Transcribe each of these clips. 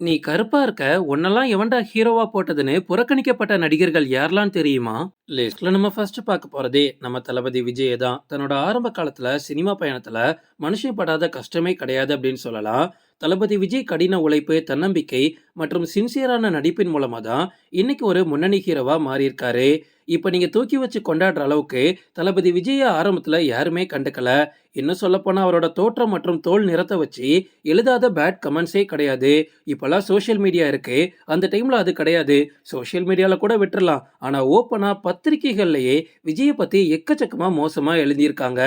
நீ கருப்பா இருக்க, உன்னெல்லாம் எவன்டா ஹீரோவா போட்டதுன்னு புறக்கணிக்கப்பட்ட நடிகர்கள் யாரெல்லாம் தெரியுமா? லிஸ்ட்ல நம்ம ஃபர்ஸ்ட் பார்க்க போறதே நம்ம தளபதி விஜய் தான். தன்னோட ஆரம்ப காலத்துல சினிமா பயணத்துல மனுஷன் படாத கஷ்டமே கிடையாது அப்படின்னு சொல்லலாம். தளபதி விஜய் கடின உழைப்பு, தன்னம்பிக்கை மற்றும் சின்சியரான நடிப்பின் மூலமா தான் இன்னைக்கு ஒரு முன்னணி ஹீரோவா மாறியிருக்காரு. இப்ப நீங்க தூக்கி வச்சு கொண்டாடுற அளவுக்கு தளபதி விஜய ஆரம்பத்துல யாருமே கண்டுக்கல. இன்னும் சொல்லப்போனால் அவரோட தோற்றம் மற்றும் தோல் நிறத்த வச்சு எழுதாத பேட் கமெண்ட்ஸே கிடையாது. இப்போல்லாம் சோஷியல் மீடியா இருக்கு. அந்த டைமில் அது கிடையாது. சோஷியல் மீடியாவில் கூட விட்டுறலாம். ஆனால் ஓப்பனாக பத்திரிகைகள்லையே விஜயை பற்றி எக்கச்சக்கமாக மோசமாக எழுதியிருக்காங்க.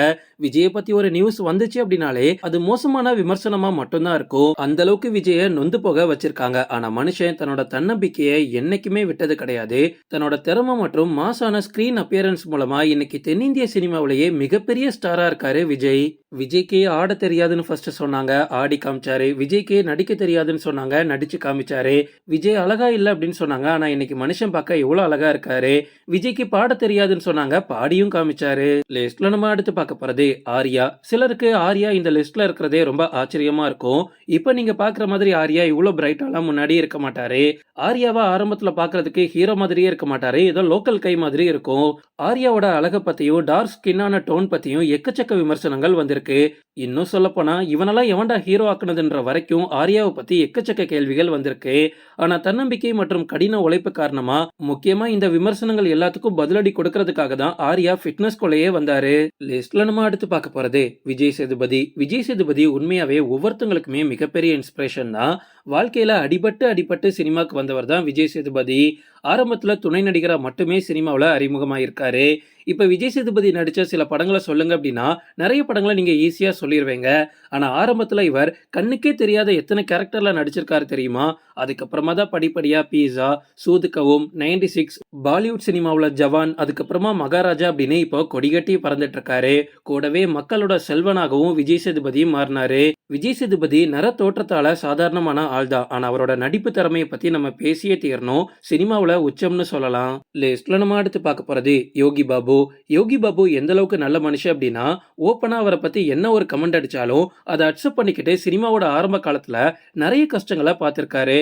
விஜயை பற்றி ஒரு நியூஸ் வந்துச்சு அப்படின்னாலே அது மோசமான விமர்சனமாக மட்டும்தான் இருக்கும். அந்த அளவுக்கு விஜயை நொந்து போக வச்சிருக்காங்க. ஆனால் மனுஷன் தன்னோட தன்னம்பிக்கையை என்னைக்குமே விட்டது கிடையாது. தன்னோட திறமை மற்றும் மாசான ஸ்கிரீன் அப்பியரன்ஸ் மூலமாக இன்னைக்கு தென்னிந்திய சினிமாவிலேயே மிகப்பெரிய ஸ்டாராக இருக்காரு விஜய். விஜய்க்கு ஆட தெரியாதுன்னு ஃபர்ஸ்ட் சொன்னாங்க. ஆடி காமிச்சாரு. விஜய்க்கு நடிக்க தெரியாதுன்னு சொன்னாங்க. நடிச்சு காமிச்சாரு. விஜய் அழகா இல்லை அப்படின்னு சொன்னாங்க. ஆனா இன்னைக்கு மனுஷன் பார்க்க எவ்வளவு அழகா இருக்காரு. விஜய்க்கு பாட தெரியாதுன்னு சொன்னாங்க. பாடியும் காமிச்சாரு. லிஸ்ட்ல நம்ம அடுத்து பார்க்க போறது ஆர்யா. சிலருக்கு ஆர்யா இந்த லிஸ்ட்ல இருக்கிறதே ரொம்ப ஆச்சரியமா இருக்கும். இப்ப நீங்க பார்க்குற மாதிரி ஆர்யா இவ்வளவு பிரைட்டாலாம் முன்னாடி இருக்க மாட்டாரு. ஆர்யாவா ஆரம்பத்துல பாக்குறதுக்கு ஹீரோ மாதிரியே இருக்க மாட்டாரு. ஏதோ லோக்கல் கை மாதிரி இருக்கும். ஆர்யாவோட அழகை பத்தியும் டார்க் ஸ்கின்னான டோன் பத்தியும் எக்கச்சக்க விமர்சனங்கள் வந்திருக்கு. இன்னும் சொல்லப்போனா இவனெல்லாம் எவன்டா ஹீரோ ஆக்குனதுன்ற வரைக்கும் ஆர்யாவை பத்தி எக்கச்சக்க கேள்விகள் வந்திருக்கு. ஆனா தன்னம்பிக்கை மற்றும் கடின உழைப்பு காரணமா முக்கியமா இந்த விமர்சனங்கள் எல்லாத்துக்கும் பதிலடி கொடுக்கறதுக்காக தான் ஆர்யா ஃபிட்னஸ்குள்ளேயே வந்தாரு. லிஸ்ட்ல நம்ம அடுத்து பார்க்க போறது விஜய் சேதுபதி. விஜய் சேதுபதி உண்மையாவே ஒவ்வொருத்தங்களுக்குமே மிகப்பெரிய இன்ஸ்பிரேஷன் தான். வாழ்க்கையில அடிபட்டு அடிபட்டு சினிமாக்கு வந்தவர் தான் விஜய் சேதுபதி. ஆரம்பத்துல துணை நடிகரா மட்டுமே சினிமாவில் அறிமுகமாயிருக்காரு. இப்ப விஜய் சேதுபதி நடிச்ச சில படங்களை சொல்லுங்க அப்படின்னா, நிறைய படங்களை நீங்க ஈஸியா சொல்லிடுவீங்க ஆனா ஆரம்பத்துல இவர் கண்ணுக்கே தெரியாத எத்தனை கேரக்டரில் நடிச்சிருக்காரு தெரியுமா? அதுக்கப்புறமா தான் படிப்படியாக பீஸா சூதுக்கவும், 96, பாலிவுட் சினிமாவில் ஜவான், அதுக்கப்புறமா மகாராஜா அப்படின்னு இப்போ கொடிகட்டி பறந்துட்டு இருக்காரு. கூடவே மக்களோட செல்வனாகவும் விஜய் சேதுபதி மாறினாரு. விஜய் சேதுபதி நிற தோற்றத்தால சாதாரணமான ஆள் தான். ஆனா அவரோட நடிப்பு திறமையை பத்தி நம்ம பேசியே தீரணும். சினிமாவுல உச்சம்னு சொல்லலாம். லிஸ்ட்ல நம்ம அடுத்து பார்க்க போறது யோகி பாபு. யோகி பாபு எந்த அளவுக்கு நல்ல மனுஷன் அப்படின்னா, ஓப்பனா அவரை பத்தி என்ன ஒரு கமெண்ட் அடிச்சாலும் அதை அக்செப்ட் பண்ணிக்கிட்டு சினிமாவோட ஆரம்ப காலத்துல நிறைய கஷ்டங்கள பார்த்திருக்காரு.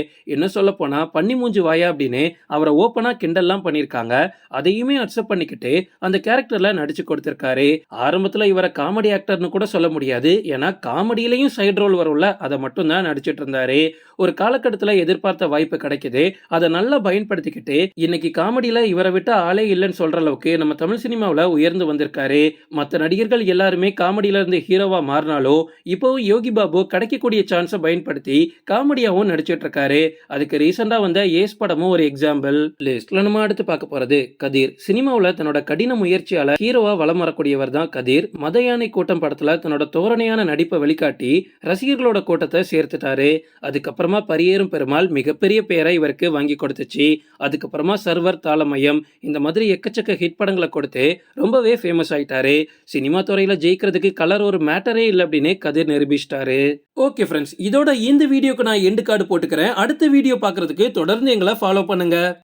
சொல்ல சொல்லப்போனா பன்னி மூஞ்சி வாயா அப்படின்னு அவரை ஓப்பனா கிண்டல்லாம் பண்ணியிருக்காங்க. அதையுமே அக்செப்ட் பண்ணிக்கிட்டு அந்த கேரக்டர்ல நடிச்சு கொடுத்திருக்காரு. ஆரம்பத்துல இவரை காமெடி ஆக்டர்னு கூட சொல்ல முடியாது. ஏன்னா காமெடியிலயும் சைடு ரோல் வரும்ல அதை மட்டும் தான் நடிச்சிட்டு இருந்தாரு. ஒரு காலகட்டத்தில் எதிர்பார்த்த வாய்ப்பு கிடைக்குது. அதை நல்லா பயன்படுத்திக்கிட்டு இன்னைக்கு காமெடியில இவரை விட்டு ஆளே இல்லைன்னு சொல்ற அளவுக்கு நம்ம தமிழ் சினிமாவில் உயர்ந்து வந்திருக்காரு. மத்த நடிகர்கள் எல்லாருமே காமெடியில இருந்து ஹீரோவா மாறினாலும் இப்பவும் யோகி பாபு கிடைக்கக்கூடிய சான்ஸ பயன்படுத்தி காமெடியாவும் நடிச்சிட்டு இருக்காரு. அதுக்கு ரீசெண்டாக வந்த ஏஸ் படமும் ஒரு எக்ஸாம்பிள். லிஸ்ட்ல நம்ம அடுத்து பார்க்க போறது கதிர். சினிமாவில் தன்னோட கடின முயற்சியால ஹீரோவா வலம் வரக்கூடியவர் தான் கதிர். மத யானை கூட்டம் படத்துல தன்னோட தோரணையான நடிப்பை வெளிக்காட்டி ரசிகர்களோட கூட்டத்தை சேர்த்துட்டாரு. அதுக்கப்புறமா பரியேறும் பெருமாள் மிகப்பெரிய பெயரை இவருக்கு வாங்கி கொடுத்துச்சு. அதுக்கப்புறமா சர்வர், தாளமயம் இந்த மாதிரி எக்கச்சக்க ஹிட் படங்களை கொடுத்து கொடுத்து ரொம்பவே ஃபேமஸ் ஆயிட்டாரு. சினிமா துறையில ஜெயிக்கிறதுக்கு கலர் ஒரு மேட்டரே இல்லை அப்படின்னு கதிர் நிரூபிச்சிட்டாரு. ஓகே ஃப்ரெண்ட்ஸ் இதோட இந்த வீடியோக்கு நான் எண்டு கார்டு போட்டுக்கிறேன். அடுத்த வீடியோ பார்க்கறதுக்கு தொடர்ந்து எங்களை ஃபாலோ பண்ணுங்க.